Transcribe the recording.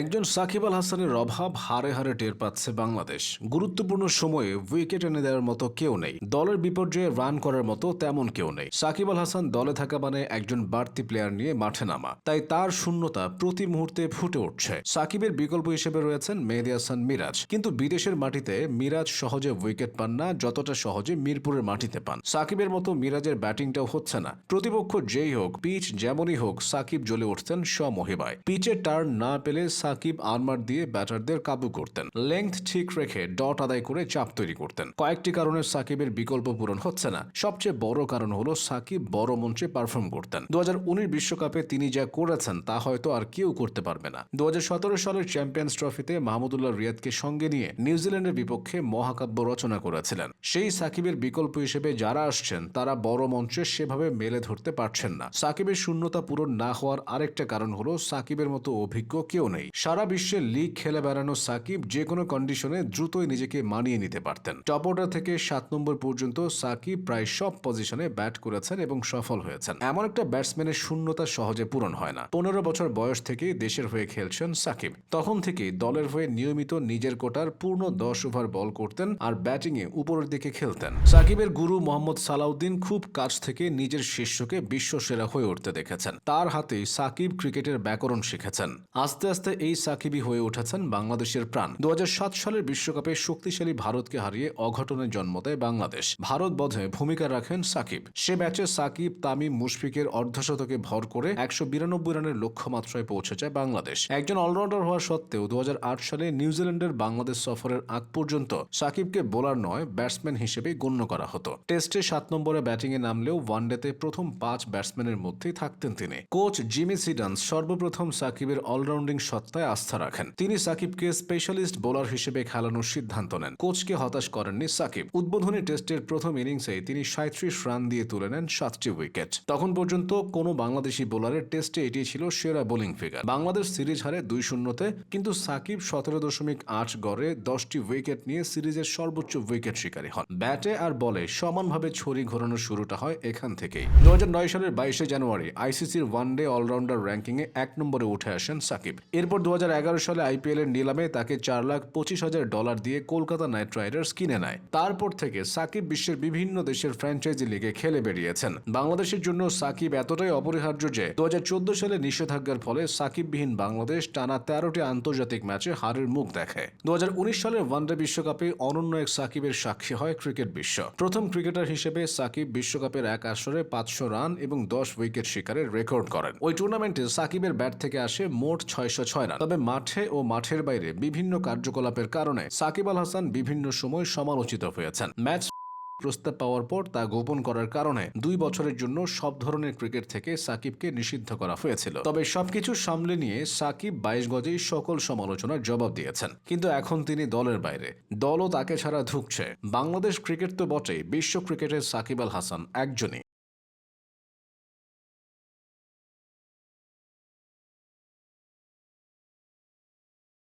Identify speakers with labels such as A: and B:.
A: একজন সাকিব আল হাসানের অভাব হারে হারে টের পাচ্ছে বাংলাদেশ। গুরুত্বপূর্ণ সময়ে উইকেট এনে দেওয়ার মতো কেউ নেই। দলের বিপর্যয়ে রান করার মতো তেমন কেউ নেই। সাকিব আল হাসান দলে থাকা মানে একজন বাড়তি প্লেয়ার নিয়ে মাঠে নামা। তাই তার শূন্যতা প্রতি মুহূর্তে ফুটে উঠছে। সাকিবের বিকল্প হিসেবে রয়েছেন মেহেদি হাসান মিরাজ। কিন্তু বিদেশের মাটিতে মিরাজ সহজে উইকেট পান না, যতটা সহজে মিরপুরের মাটিতে পান। সাকিবের মতো মিরাজের ব্যাটিংটাও হচ্ছে না। প্রতিপক্ষ যেই হোক, পিচ যেমনই হোক, সাকিব জ্বলে উঠতেন স্বমহিমায়। পিচে টার্ন না পেলে সাকিব আর্মার দিয়ে ব্যাটারদের কাবু করতেন। লেংথ ঠিক রেখে ডট আদায় করে চাপ তৈরি করতেন। কয়েকটি কারণে সাকিবের বিকল্প পূরণ হচ্ছে না। সবচেয়ে বড় কারণ হলো সাকিব বড় মঞ্চে পারফর্ম করতেন। দু বিশ্বকাপে তিনি যা করেছেন তা হয়তো আর কেউ করতে পারবে না। দু হাজার সতেরো সালের চ্যাম্পিয়ন্স ট্রফিতে মাহমুদুল্লাহ রিয়াদকে সঙ্গে নিয়ে নিউজিল্যান্ডের বিপক্ষে মহাকাব্য রচনা করেছিলেন। সেই সাকিবের বিকল্প হিসেবে যারা আসছেন, তারা বড় মঞ্চে সেভাবে মেলে ধরতে পারছেন না। সাকিবের শূন্যতা পূরণ না হওয়ার আরেকটা কারণ হলো সাকিবের মতো অভিজ্ঞ কেউ নেই। সারা বিশ্বে লিগ খেলে বেড়ানো সাকিব যে কোনো কন্ডিশনে দ্রুতই নিজেকে মানিয়ে নিতে পারতেন। টপ অর্ডার থেকে সাত নম্বর পর্যন্ত সাকিব প্রায় সব পজিশনে ব্যাট করেছেন এবং সফল হয়েছেন। এমন একটা ব্যাটসম্যানের শূন্যতা সহজে পূরণ হয় না। পনেরো বছর বয়স থেকেই দেশের হয়ে খেলছেন সাকিব। তখন থেকেই দলের হয়ে নিয়মিত নিজের কোটার পূর্ণ দশ ওভার বল করতেন আর ব্যাটিংয়ে উপরের দিকে খেলতেন। সাকিবের গুরু মোহাম্মদ সালাউদ্দিন খুব কাছ থেকে নিজের শিষ্যকে বিশ্বসেরা হয়ে উঠতে দেখেছেন। তার হাতেই সাকিব ক্রিকেটের ব্যাকরণ শিখেছেন। আস্তে আস্তে এই সাকিবই হয়ে উঠেছেন বাংলাদেশের প্রাণ। দু হাজার সাত সালের বিশ্বকাপে শক্তিশালী ভারতকে হারিয়ে অঘটনের জন্ম দেয় বাংলাদেশ। ভারত বধে ভূমিকা রাখেন সাকিব। সে ম্যাচে সাকিব, তামিম, মুশফিকের অর্ধশতকে ভর করে একশো বিরানব্বই রানের লক্ষ্যমাত্রায় পৌঁছে যায় বাংলাদেশ। একজন অলরাউন্ডার হওয়া সত্ত্বেও দু সালে নিউজিল্যান্ডের বাংলাদেশ সফরের আগ পর্যন্ত সাকিবকে বোলার নয়, ব্যাটসম্যান হিসেবে গণ্য করা হতো। টেস্টে সাত নম্বরে ব্যাটিংয়ে নামলেও ওয়ানডেতে প্রথম পাঁচ ব্যাটসম্যানের মধ্যেই থাকতেন তিনি। কোচ জিমি সিডান্স সর্বপ্রথম সাকিবের অলরাউন্ডিং সত্তায় আস্থা রাখেন। তিনি সাকিবকে স্পেশালিস্ট বোলার হিসেবে খেলানোর সিদ্ধান্ত নেন। কোচকে হতাশ করেননি সাকিব। উদ্বোধনী টেস্টের প্রথম ইনিংসে তিনি সাঁত্রিশ রান দিয়ে তুলে নেন সাতটি উইকেট। তখন পর্যন্ত কোনো বাংলাদেশি বোলারের টেস্টে এটি ছিল সেরা বোলিং ফিগার। বাংলাদেশ সিরিজ হারে দুই শূন্যতে, কিন্তু সাকিব সতেরো দশমিক আট গড়ে দশটি উইকেট নিয়ে সিরিজের সর্বোচ্চ উইকেট শিকারী হন। ব্যাটে আর বলে সমানভাবে ছড়ি ঘোরানোর শুরুটা হয় এখান থেকেই। দু হাজার নয় সালের বাইশে জানুয়ারি আইসিসির ওয়ানডে অলরাউন্ডার র্যাঙ্কিংয়ে এক নম্বরে উঠে আসেন সাকিব। এরপর দু হাজার এগারো সালে আইপিএল এর নিলামে তাকে চার লাখ পঁচিশ হাজার ডলার দিয়ে কলকাতা নাইট রাইডার্স কিনে নেয়। তারপর থেকে সাকিব বিশ্বের বিভিন্ন দেশের ফ্র্যাঞ্চাইজি লিগে খেলে বেরিয়েছেন বাংলাদেশের জন্য সাকিব এতটাই অপরিহার্য যে দু সালে নিষেধাজ্ঞার ফলে সাকিববিহীন বাংলাদেশ টানা তেরোটি আন্তর্জাতিক ম্যাচে হারের মুখ দেখে। দুহাজার উনিশ সালের ওয়ানডে বিশ্বকাপে অনন্য এক সাকিবের সাক্ষী হয় ক্রিকেট বিশ্ব। প্রথম ক্রিকেটার হিসেবে সাকিব বিশ্বকাপের এক আসরে পাঁচশো রান এবং দশ উইকেট শিকারের রেকর্ড করেন। ওই টুর্নামেন্টে সাকিবের ব্যাট থেকে আসে মোট ছয়শো ছয় রান তবে মাঠে ও মাঠের বাইরে বিভিন্ন কার্যকলাপের কারণে সাকিব আল হাসান বিভিন্ন সময় সমালোচিত হয়েছেন। ম্যাচ প্রস্তাব পাওয়ার পর তা গোপন করার কারণে দুই বছরের জন্য সব ধরনের ক্রিকেট থেকে সাকিবকে নিষিদ্ধ করা হয়েছিল। তবে সবকিছু সামলে নিয়ে সাকিব বাইশ গজেই সকল সমালোচনার জবাব দিয়েছেন। কিন্তু এখন তিনি দলের বাইরে। দলও তাকে ছাড়া ধুকছে। বাংলাদেশ ক্রিকেট তো বটেই, বিশ্ব ক্রিকেটের সাকিব আল হাসান একজনই।